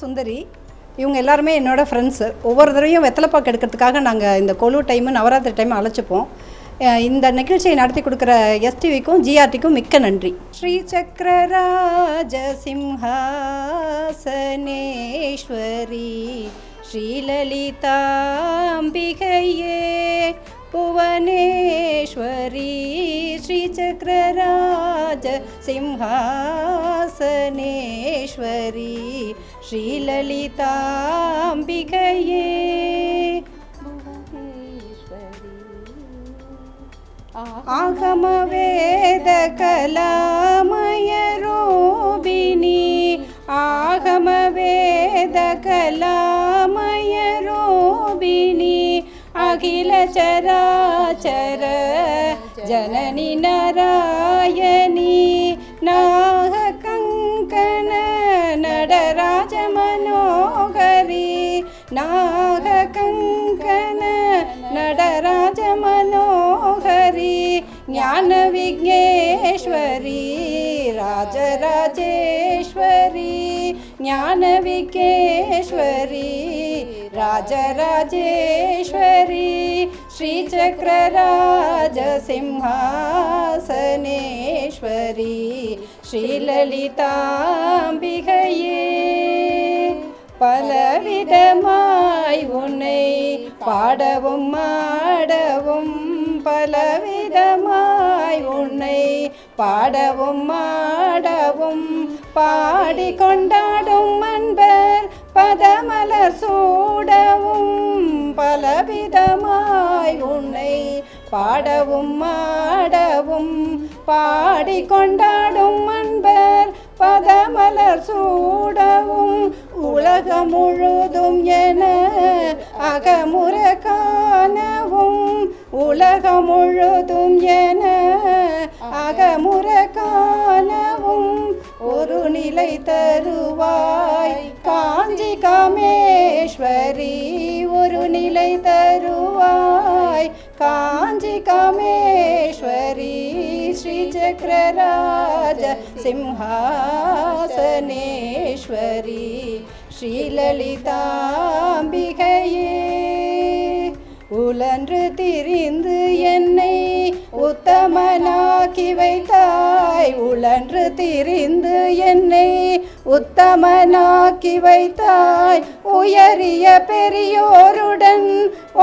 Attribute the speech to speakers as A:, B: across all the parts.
A: சுந்தரி இவங்க எல்லாருமே என்னோட ஃப்ரெண்ட்ஸு ஒவ்வொரு தடவையும் வெத்தலைப்பாக்கு எடுக்கிறதுக்காக நாங்கள் இந்த கொலு டைமு நவராத்திரி டைம் அழைச்சிப்போம். இந்த நிகழ்ச்சியை நடத்தி கொடுக்குற எஸ்டிவிக்கும் ஜிஆர்டிக்கும் மிக்க நன்றி. ஸ்ரீ சக்கரராஜ சிம்ஹாசனேஸ்வரி ஸ்ரீலலிதாம்பிகையே புவனேஸ்வரி ஸ்ரீலலிதாம்பிகையே. ஆகம வேத கலாமயரோபிணி ஆகம வேத கலாமயரோபிணி அகில சராச்சர ஜனனி நாராயணி நாராயணி राज मनोहरी ज्ञान विज्ञेश्वरी राजराजेश्वरी ज्ञान विज्ञेश्वरी श्री ललिता बिहे பலவிதமாய் உன்னை பாடவும் ஆடவும் பலவிதமாய் உன்னை பாடவும் ஆடவும் பாடி கொண்டாடும் அன்பர் பதமலர் சூடவும் பலவிதமாய் உன்னை பாடவும் ஆடவும் பாடி கொண்டாடும் அன்பர் பதமலர் சூடவும் உலகம் முழுதும் என அகமுற காணவும் உலகம் முழுதும் என அகமுற காணவும் ஒரு நிலை தருவாய். காஞ்சி காமேஸ்வரி ஒரு நிலை தருவாய். காஞ்சி காமேஸ்வரி ஸ்ரீ சக்கரராய் சக்கரராஜ சிம்ஹாசனேஸ்வரி ஸ்ரீலலிதாம்பிகையே உலன்று திரிந்து என்னை உத்தமனாக்கி வைத்தாய் உழன்று திரிந்து என்னை உத்தமனாக்கி வைத்தாய். உயரிய பெரியோருடன்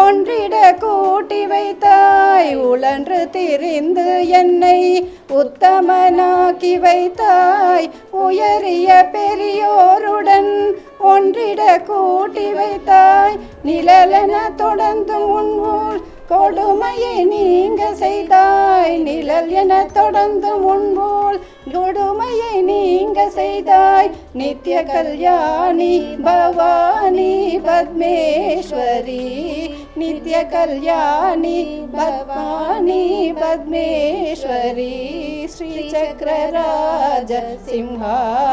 A: ஒன்றிட கூட்டி வைத்தாய் உழன்று திரிந்து என்னை உத்தமனாக்கி வைத்தாய். உயரிய பெரியோருடன் ஒன்றிட கூட்டி வைத்தாய். நிழலென தொடர்ந்து உன் கொடுமையை நீங்க செய்தாய் நிழல் என தொடர்ந்து முன்போல் கொடுமையை நீங்க செய்தாய் நித்ய கல்யாணி பவானி பத்மேஸ்வரி நித்ய கல்யாணி பவானி பத்மேஸ்வரி ஸ்ரீ சக்கரராஜ சிம்ஹாசனேஸ்வரி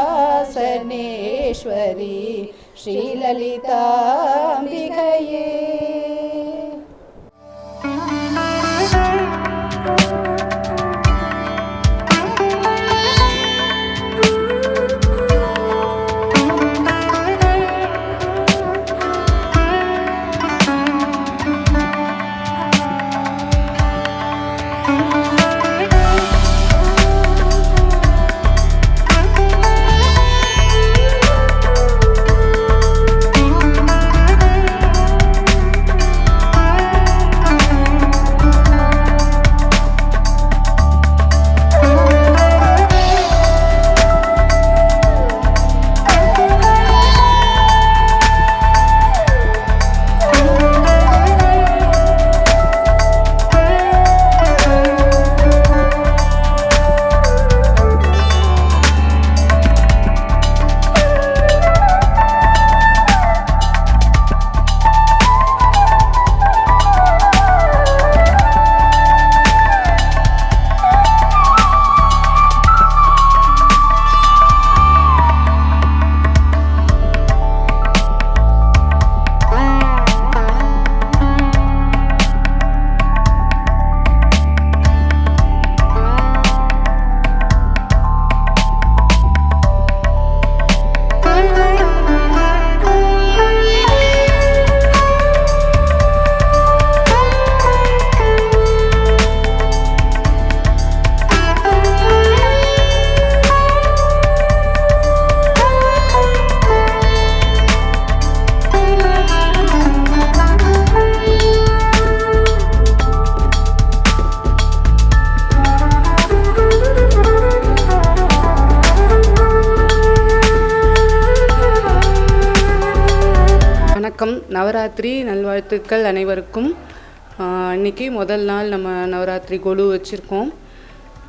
A: ஸ்ரீலலிதாம்பிகையே
B: நவராத்திரி நல்வாழ்த்துக்கள் அனைவருக்கும். இன்றைக்கி முதல் நாள் நம்ம நவராத்திரி கொலு வச்சுருக்கோம்.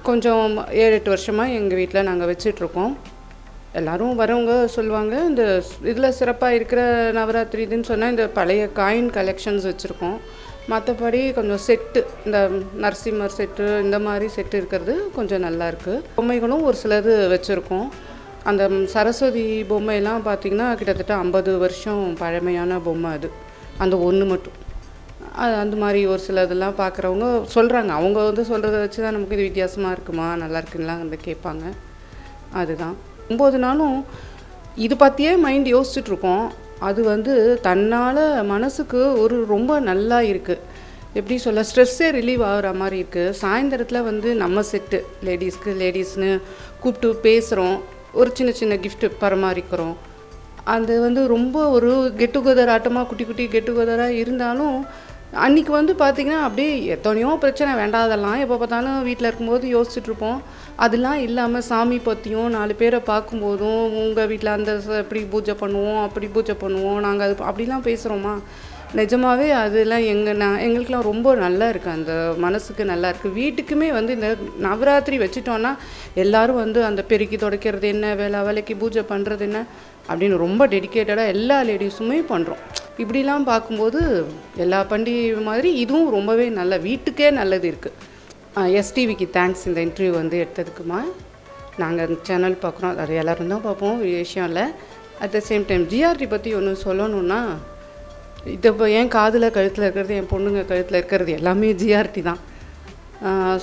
B: கொஞ்சம் ஏழு எட்டு வருஷமாக எங்கள் வீட்டில் நாங்கள் வச்சிட்ருக்கோம். எல்லாரும் வரவங்க சொல்லுவாங்க இந்த இதில் சிறப்பாக இருக்கிற நவராத்திரி இதுன்னு சொன்னால் இந்த பழைய காயின் கலெக்ஷன்ஸ் வச்சுருக்கோம். மற்றபடி கொஞ்சம் செட்டு இந்த நரசிம்மர் செட்டு இந்த மாதிரி செட்டு இருக்கிறது கொஞ்சம் நல்லாயிருக்கு பொம்மைகளும் ஒரு சிலது வச்சுருக்கோம். அந்த சரஸ்வதி பொம்மையெல்லாம் பார்த்திங்கன்னா கிட்டத்தட்ட ஐம்பது வருஷம் பழமையான பொம்மை அது. அந்த ஒன்று மட்டும். அது அந்த மாதிரி ஒரு சில இதெல்லாம் பார்க்குறவங்க சொல்கிறாங்க அவங்க வந்து சொல்கிறத வச்சு தான் நமக்கு இது வித்தியாசமாக இருக்குமா? நல்லா இருக்குன்னுலாம் வந்து கேட்பாங்க. அதுதான். ஒம்பது நாளும் இது பற்றியே மைண்ட் யோசிச்சுட்ருக்கோம். அது வந்து தன்னால் மனசுக்கு ஒரு ரொம்ப நல்லா இருக்குது எப்படி சொல்ல ஸ்ட்ரெஸ்ஸே ரிலீவ் ஆகிற மாதிரி இருக்குது சாயந்தரத்தில் வந்து நம்ம செட்டு லேடிஸ்க்கு லேடிஸ்னு கூப்பிட்டு பேசுகிறோம் ஒரு சின்ன சின்ன கிஃப்ட்டு பரிமாறிக்கிறோம். அது வந்து ரொம்ப ஒரு கெட் டுகெதர் ஆட்டமாக குட்டி குட்டி கெட் டுகெதராக இருந்தாலும் அன்னைக்கு வந்து பார்த்திங்கன்னா அப்படியே எத்தனையோ பிரச்சனை வேண்டாதெல்லாம் எப்போ பார்த்தாலும் வீட்டில் இருக்கும்போது யோசிச்சுட்ருப்போம் அதெல்லாம் இல்லாமல் சாமி பற்றியும் நாலு பேரை பார்க்கும்போதும் உங்கள் வீட்டில் அந்த இப்படி பூஜை பண்ணுவோம் அப்படி பூஜை பண்ணுவோம் நாங்கள் அது அப்படிலாம் பேசுகிறோமா நிஜமாவே அதெல்லாம் எங்கள் நான் எங்களுக்கெலாம் ரொம்ப நல்லா இருக்குது அந்த மனசுக்கு நல்லா இருக்குது வீட்டுக்குமே வந்து இந்த நவராத்திரி வச்சுட்டோன்னா எல்லாரும் வந்து அந்த பெருக்கி துடைக்கிறது என்ன வேலை வேலைக்கு பூஜை பண்ணுறது என்ன அப்படின்னு ரொம்ப டெடிக்கேட்டடாக எல்லா லேடிஸுமே பண்ணுறோம் இப்படிலாம் பார்க்கும்போது எல்லா பண்டிகை மாதிரி இதுவும் ரொம்பவே நல்ல வீட்டுக்கே நல்லது இருக்குது எஸ்டிவிக்கு தேங்க்ஸ் இந்த இன்டர்வியூ வந்து எடுத்ததுக்குமா? நாங்கள் சேனல் பார்க்குறோம். அது எல்லோரும் தான் பார்ப்போம் விஷயம் இல்லை at the same time GRT பற்றி ஒன்று சொல்லணுன்னா இது இப்போ என் காதில் கழுத்தில் இருக்கிறது என் பொண்ணுங்க கழுத்தில் இருக்கிறது எல்லாமே ஜிஆர்டி தான்.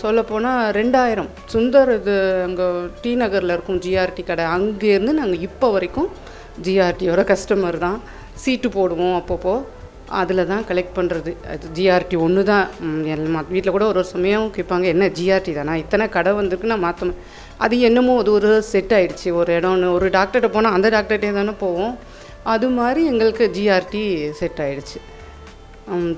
B: சொல்லப்போனால் ரெண்டாயிரம். சுந்தர் இது அங்கே டி நகரில் இருக்கும் ஜிஆர்டி கடை. அங்கேருந்து நாங்கள் இப்போ வரைக்கும் ஜிஆர்டியோட கஸ்டமர் தான். சீட்டு போடுவோம் அப்பப்போ. அதில் தான் கலெக்ட் பண்ணுறது அது ஜிஆர்டி ஒன்று தான் வீட்டில் கூட ஒரு ஒரு சமயம் கேட்பாங்க என்ன ஜிஆர்டி தானா? இத்தனை கடை வந்திருக்கு நான் மாற்றணும் அது என்னமோ அது ஒரு செட் ஆகிடுச்சி ஒரு இடம்னு. ஒரு டாக்டர்கிட்ட போனால் அந்த டாக்டர்கிட்டே தானே போவோம். அது மாதிரி எங்களுக்கு ஜிஆர்டி செட் ஆகிடுச்சு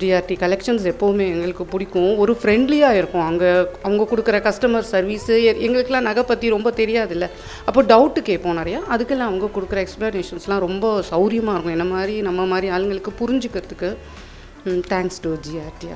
B: ஜிஆர்டி கலெக்ஷன்ஸ் எப்போவுமே எங்களுக்கு பிடிக்கும். ஒரு ஃப்ரெண்ட்லியாக இருக்கும். அங்கே அவங்க கொடுக்குற கஸ்டமர் சர்வீஸு எங்களுக்கெலாம் நகை பற்றி ரொம்ப தெரியாதுல்ல. அப்போ டவுட்டு கேட்போம் நிறையா. அதுக்கெல்லாம் அவங்க கொடுக்குற எக்ஸ்ப்ளனேஷன்ஸ்லாம் ரொம்ப சௌரியமாக இருக்கும். என்ன மாதிரி நம்ம மாதிரி ஆளுங்களுக்கு புரிஞ்சுக்கிறதுக்கு. தேங்க்ஸ் டு ஜிஆர்டி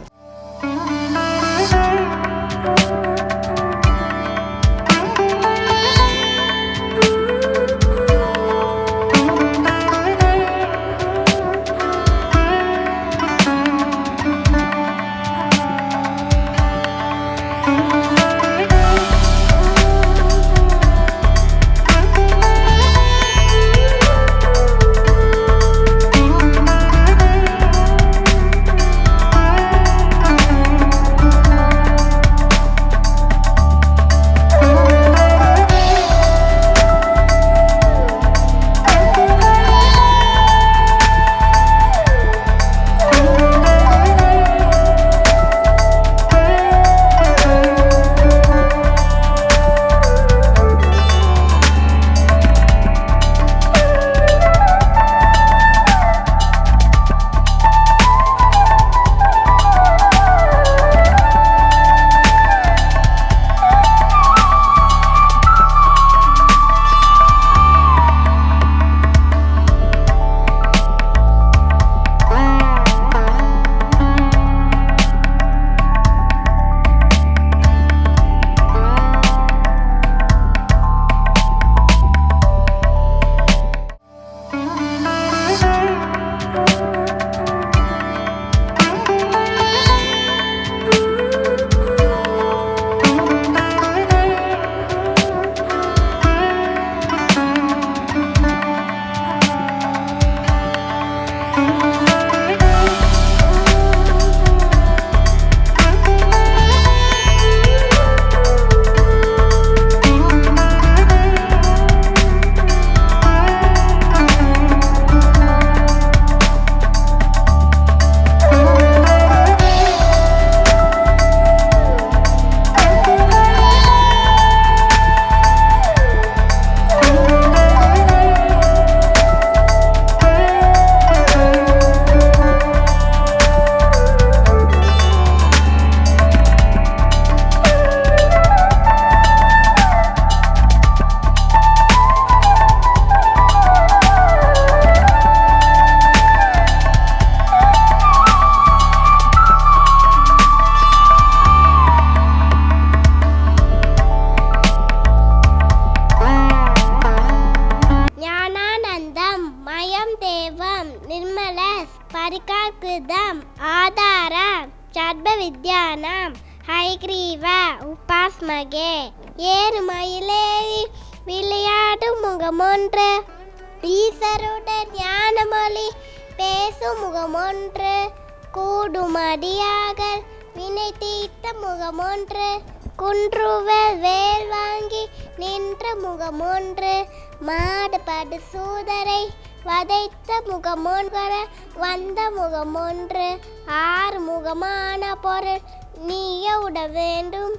C: வந்த முகமொன்று ஆறு முகமான பொருள் நீய உட வேண்டும்.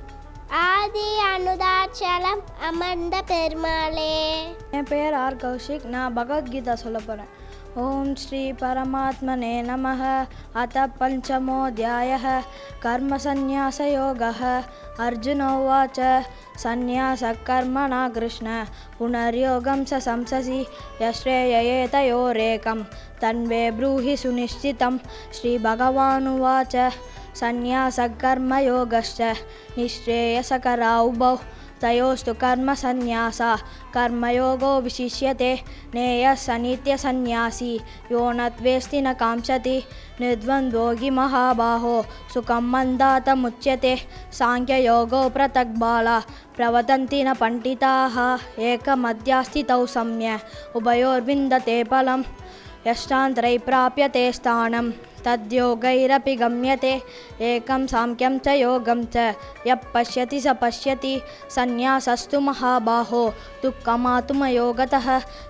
C: ஆதி அனுதாச்சலம் அமர்ந்த பெருமாளே.
D: என் பெயர் ஆர் கௌஷிக். நான் பகவத்கீதா சொல்ல போகிறேன் ॐ श्रीपरमात्मने नमः। अथ पञ्चमोऽध्यायः। कर्मसन्न्यासयोगः। अर्जुन उवाच सन्न्यासकर्मणा कृष्ण पुनर्योगं स संससि, यश्रेययेतयोरेकं, तन्वे ब्रूहि सुनिश्चितं। श्रीभगवानुवाच, सन्न्यासकर्मयोगश्च निःश्रेयसकरा उभौ तयोस्तु कर्मसन्न्यासा कर्मयोगो विशिष्यते। नेयः स नित्यसन्न्यासी यो न त्वेस्ति न कांक्षति निर्द्वन्द्वोऽगि महाबाहो। सुखं मन्दातमुच्यते। साङ्ख्ययोगो पृथग्बाला। प्रवदन्ति न पण्डिताः। एकमध्यास्थितौ सम्य। उभयोर्विन्दते फलं यष्टान्तरै प्राप्यते स्थानं तद्योगैरपि गम्यते। एकं साङ्ख्यं च योगं च। यः पश्यति स पश्यति। सन्न्यासस्तु महाबाहो। दुःखमातुमयोगतः।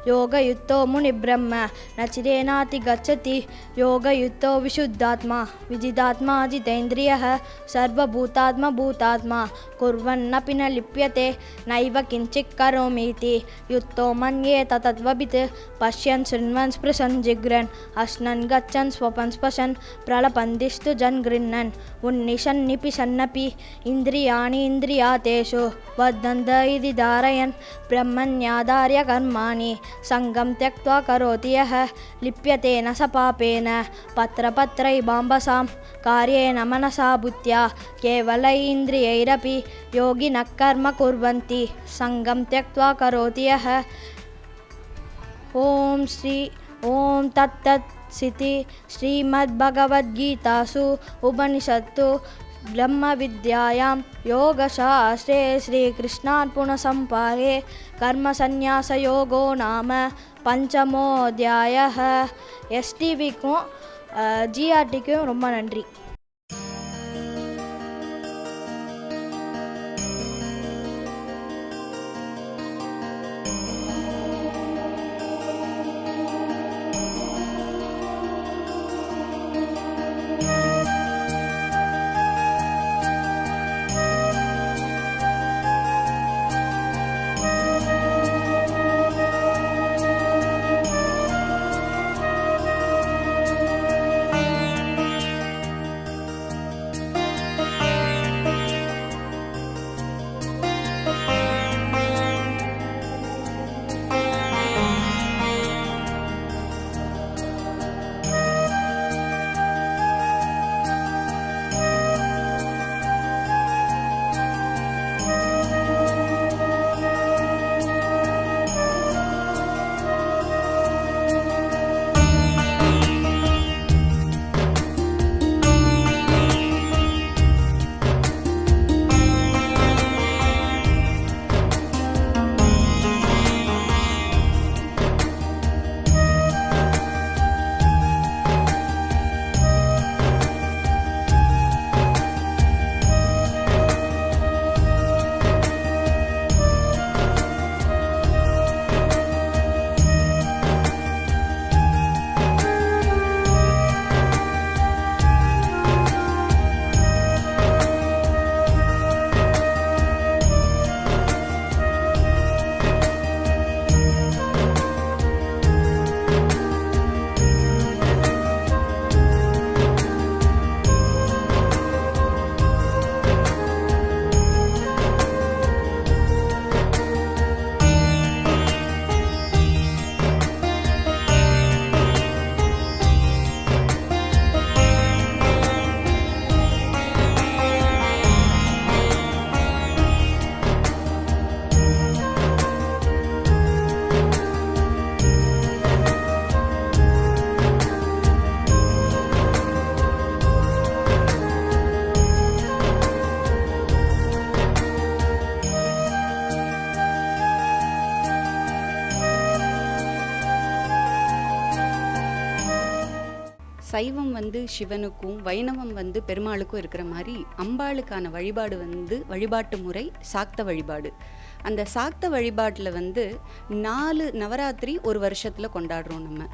D: योगयुक्तो मुनिब्रह्म। न चिरेणातिगच्छति योगयुक्तो विशुद्धात्मा। विजितात्मा जितेन्द्रियः। सर्वभूतात्मा भूतात्मा कुर्वन्नपि न लिप्यते। नैव किञ्चित् करोमीति। युक्तो मन्येत तद्ववित् पश्यन् शृण्वन् स्पृशन् जिघ्रन्। अश्नन् गच्छन् स्वपन् स्पशन्। प्रलपन्दिस्तु जन् गृह्णन् उन्निशन् निपिशन्नपि इन्द्रियाणि इन्द्रियातेषु वर्धन्त इति धारयन् ब्रह्मण्याधार्य कर्माणि सङ्गं त्यक्त्वा करोति यः लिप्यते न स पापेन पत्रपत्रैबाम्बसां कार्येण मनसा बुद्ध्या केवल इन्द्रियैरपि योगिनः कर्म कुर्वन्ति सङ्गं त्यक्त्वा करोति यः ॐ श्री ॐ तत्तत् सिति श्रीमद्भगवद्गीतासु उपनिषत्तु ब्रह्मविद्यायां योगशास्त्रे श्रीकृष्णार्पणसंपारे कर्मसन्न्यासयोगो नाम பஞ்சமோத்தியாயः எஸ்டிவிக்கும் ஜிஆர்டிக்கும் ரொம்ப நன்றி
E: வந்து சிவனுக்கும் வைணவம் வந்து பெருமாளுக்கும் இருக்கிற மாதிரி அம்பாளுக்கான வழிபாடு வந்து வழிபாட்டு முறை சாக்த வழிபாடு. அந்த சாக்த வழிபாட்டில் வந்து நாலு நவராத்திரி ஒரு வருஷத்தில் கொண்டாடுறோம் நம்ம.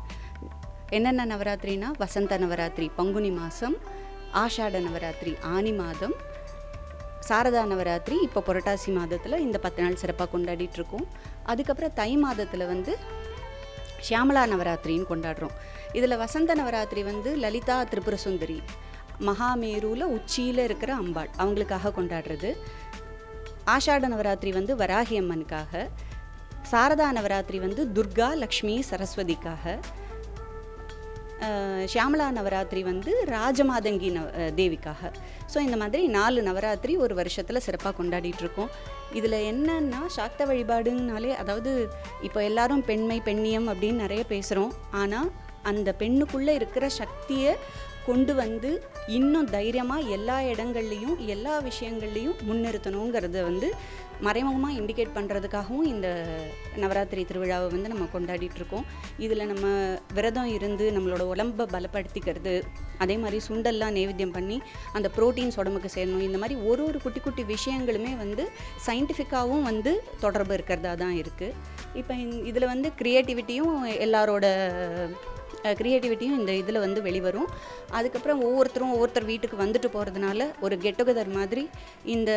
E: என்னென்ன நவராத்திரினா வசந்த நவராத்திரி பங்குனி மாதம் ஆஷாட நவராத்திரி ஆனி மாதம் சாரதா நவராத்திரி இப்போ புரட்டாசி மாதத்தில் இந்த பத்து நாள் சிறப்பாக கொண்டாடிட்டு இருக்கோம். அதுக்கப்புறம் தை மாதத்தில் வந்து ஷியாமலா நவராத்திரின்னு கொண்டாடுறோம். இதில் வசந்த நவராத்திரி வந்து லலிதா திரிபுர சுந்தரி மகாமேருவில் உச்சியில் இருக்கிற அம்பாள் அவங்களுக்காக கொண்டாடுறது. ஆஷாட நவராத்திரி வந்து வராகி அம்மனுக்காக சாரதா நவராத்திரி வந்து துர்கா லக்ஷ்மி சரஸ்வதிக்காக ஷியாமலா நவராத்திரி வந்து ராஜமாதங்கி நவ தேவிக்காக. ஸோ இந்த மாதிரி நாலு நவராத்திரி ஒரு வருஷத்தில் சிறப்பாக கொண்டாடிட்டுருக்கோம். இதில் என்னன்னா சாக்த வழிபாடுனாலே அதாவது இப்போ எல்லாரும் பெண்மை பெண்ணியம் அப்படின்னு நிறைய பேசுகிறோம் ஆனால் அந்த பெண்ணுக்குள்ளே இருக்கிற சக்தியை கொண்டு வந்து இன்னும் தைரியமாக எல்லா இடங்கள்லையும் எல்லா விஷயங்கள்லையும் முன்னிறுத்தணுங்கிறத வந்து மறைமுகமாக இண்டிகேட் பண்ணுறதுக்காகவும் இந்த நவராத்திரி திருவிழாவை வந்து நம்ம கொண்டாடிட்டுருக்கோம் இதில் நம்ம விரதம் இருந்து நம்மளோட உடம்பை பலப்படுத்திக்கிறது அதே மாதிரி சுண்டல்லாம் நைவேத்தியம் பண்ணி அந்த ப்ரோட்டீன்ஸ் உடம்புக்கு சேரணும் இந்த மாதிரி ஒரு ஒரு குட்டி குட்டி விஷயங்களுமே வந்து சயின்டிஃபிக்காகவும் வந்து தொடர்பு இருக்கிறதா தான் இருக்குது இப்போ இதில் வந்து க்ரியேட்டிவிட்டியும் எல்லாரோட க்ரியேட்டிவிட்டியும் இந்த இதில் வந்து வெளிவரும். அதுக்கப்புறம் ஒவ்வொருத்தரும் ஒவ்வொருத்தர் வீட்டுக்கு வந்துட்டு போகிறதுனால ஒரு கெட் டுகெதர் மாதிரி இந்த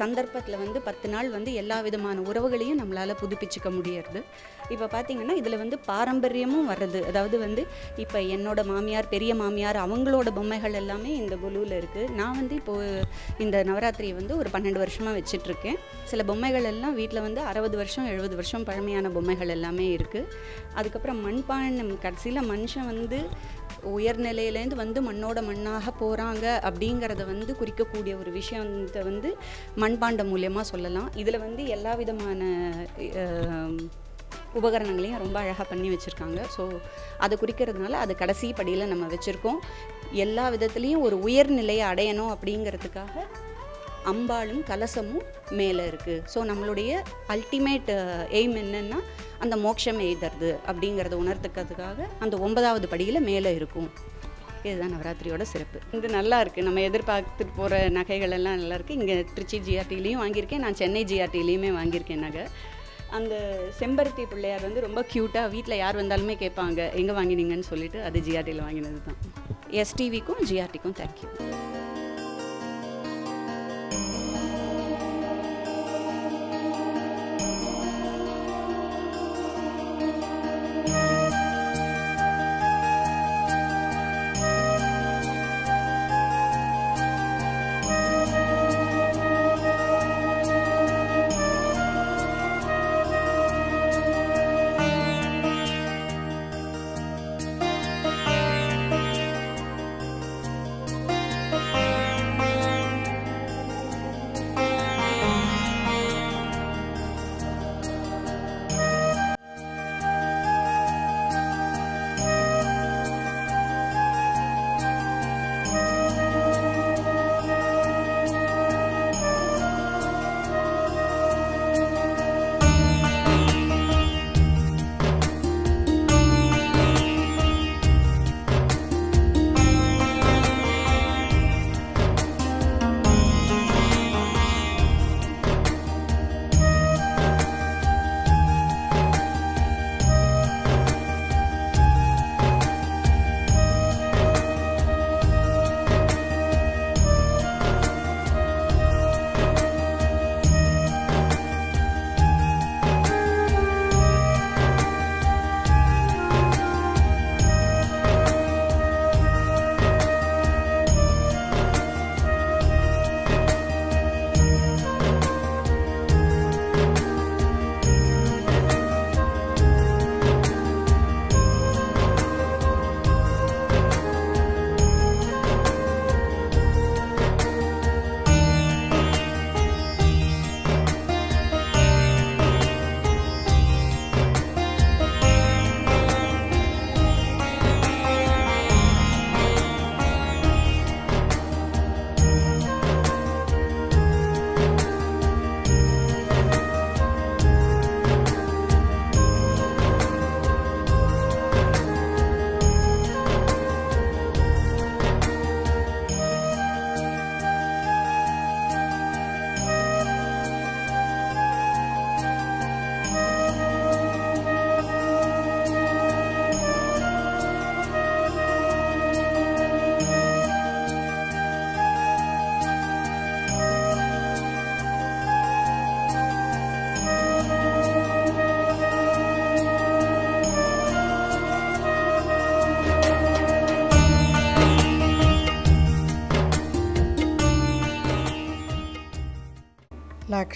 E: சந்தர்ப்பத்தில் வந்து பத்து நாள் வந்து எல்லா விதமான உறவுகளையும் நம்மளால் புதுப்பிச்சுக்க முடியறது. இப்போ பார்த்திங்கன்னா இதில் வந்து பாரம்பரியமும் வர்றது. அதாவது வந்து இப்போ என்னோட மாமியார் பெரிய மாமியார் அவங்களோட பொம்மைகள் எல்லாமே இந்த குழுவில் இருக்குது நான் வந்து இப்போது இந்த நவராத்திரியை வந்து ஒரு பன்னெண்டு வருஷமாக வச்சிட்ருக்கேன். சில பொம்மைகள் எல்லாம் வீட்டில் வந்து அறுபது வருஷம் எழுபது வருஷம் பழமையான பொம்மைகள் எல்லாமே இருக்குது அதுக்கப்புறம் மண்பாண்டம் கடைசியில் மண் மனுஷன் வந்து உயர்நிலையிலேருந்து வந்து மண்ணோட மண்ணாக போகிறாங்க அப்படிங்கிறத வந்து குறிக்கக்கூடிய ஒரு விஷயத்தை வந்து மண்பாண்டம் மூலியமாக சொல்லலாம். இதில் வந்து எல்லா விதமான உபகரணங்களையும் ரொம்ப அழகாக பண்ணி வச்சுருக்காங்க. ஸோ அதை குறிக்கிறதுனால அது கடைசி படியில் நம்ம வச்சுருக்கோம். எல்லா விதத்துலேயும் ஒரு உயர்நிலையை அடையணும் அப்படிங்கிறதுக்காக அம்பாளும் கலசமும் மேலே இருக்குது ஸோ நம்மளுடைய அல்டிமேட் எய்ம் என்னென்னா அந்த மோட்சம் எய்தறது அப்படிங்கிறத உணர்த்துக்கிறதுக்காக அந்த ஒன்பதாவது படியில் மேலே இருக்கும். இதுதான் நவராத்திரியோட சிறப்பு. இது நல்லா இருக்குது நம்ம எதிர்பார்த்துட்டு போகிற நகைகள் எல்லாம் நல்லா இருக்குது இங்கே திருச்சி ஜிஆர்டிலையும் வாங்கியிருக்கேன். நான் சென்னை ஜிஆர்டிலையுமே வாங்கியிருக்கேன் நகை. அந்த செம்பருத்தி பிள்ளையார் வந்து ரொம்ப க்யூட்டாக வீட்டில் யார் வந்தாலுமே கேட்பாங்க எங்கே வாங்கினீங்கன்னு சொல்லிட்டு அது ஜிஆர்டியில் வாங்கினது தான் எஸ்டிவிக்கும் ஜிஆர்டிக்கும் தேங்க்யூ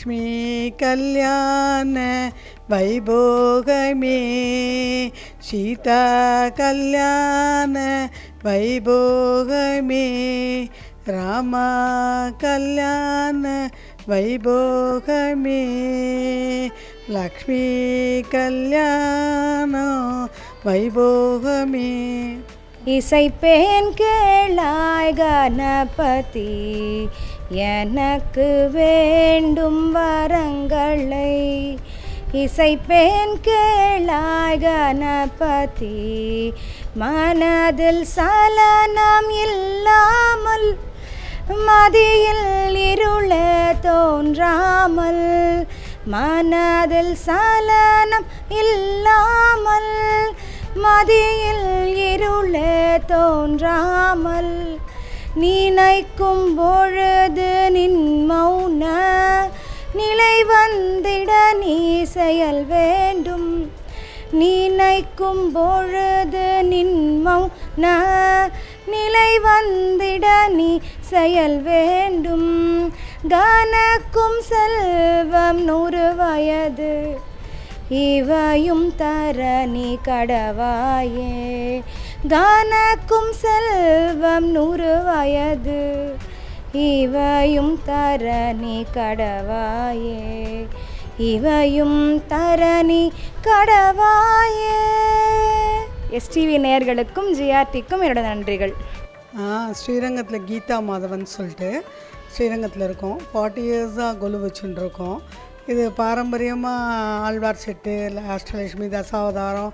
F: லக்ஷ்மி கல்யாண வைபோகமே. சீதா கல்யாண வைபோகமே. ராமா கல்யாண வைபோகமே. லக்ஷ்மி கல்யாணம் வைபோகமே.
G: இசைப்பேன் கேளாய் கணபதி. எனக்கு வேண்டும் வரங்களை. இசைப்பேன் கேளாய் கணபதி. மனதில் சலனம் இல்லாமல் மதியில் இருளே தோன்றாமல் மனதில் சலனம் இல்லாமல் மதியில் இருளே தோன்றாமல் நினைக்கும் பொழுது நின் மௌன நிலை வந்திட நீ செயல் வேண்டும். நினைக்கும் பொழுது நின் மௌன நிலை வந்திட நீ செயல் வேண்டும். கனக்கும் செல்வம் நூறு வயது இவையும் தர நீ கடவாயே. கானக்கும் செல்வம் நூறு வயது. இவையும் தர நீ கடவாயே. இவையும் தர நீ கடவாயே. எஸ்டிவி நேயர்களுக்கும் ஜிஆர்டிக்கும் என்னோட நன்றிகள்.
F: ஆ ஸ்ரீரங்கத்தில் கீதா மாதவன் சொல்லிட்டு ஸ்ரீரங்கத்தில் இருக்கோம். ஃபார்ட்டி இயர்ஸாக கொலு வச்சுன்னு இருக்கோம். இது பாரம்பரியமாக ஆழ்வார் செட்டு இல்லை அஷ்டலட்சுமி தசாவதாரம்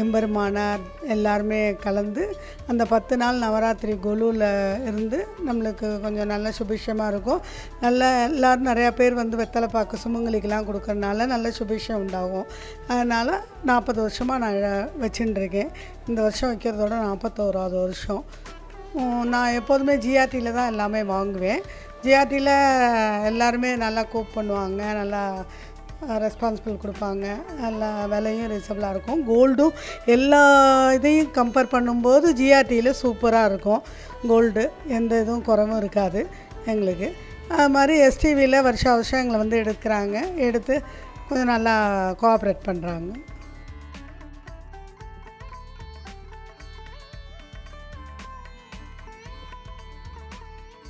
F: எம்பெருமானார் எல்லாருமே கலந்து அந்த பத்து நாள் நவராத்திரி கொலுவில் இருந்து நம்மளுக்கு கொஞ்சம் நல்ல சுபிஷமாக இருக்கும். நல்ல எல்லோரும் நிறையா பேர் வந்து வெத்தலை பாக்கு சுமங்கலிக்கெலாம் கொடுக்கறனால நல்ல சுபிஷம் உண்டாகும். அதனால் நாற்பது வருஷமாக நான் வச்சுட்டுருக்கேன். இந்த வருஷம் வைக்கிறதோட நாற்பத்தோராவது வருஷம். நான் எப்போதுமே ஜிஆர்டியில் தான் எல்லாமே வாங்குவேன். ஜிஆர்டியில் எல்லாருமே நல்லா கோப் பண்ணுவாங்க நல்லா ரெஸ்பான்சிபிள் கொடுப்பாங்க. எல்லா விலையும் ரீசபிளாக இருக்கும். கோல்டும் எல்லா இதையும் கம்பேர் பண்ணும்போது ஜிஆர்டியில் சூப்பராக இருக்கும். கோல்டு எந்த இதுவும் குறவும் இருக்காது எங்களுக்கு. அது மாதிரி எஸ்டிவியில் வருஷம் வருஷம் எங்களை வந்து எடுக்கிறாங்க. எடுத்து கொஞ்சம் நல்லா கோஆப்ரேட் பண்ணுறாங்க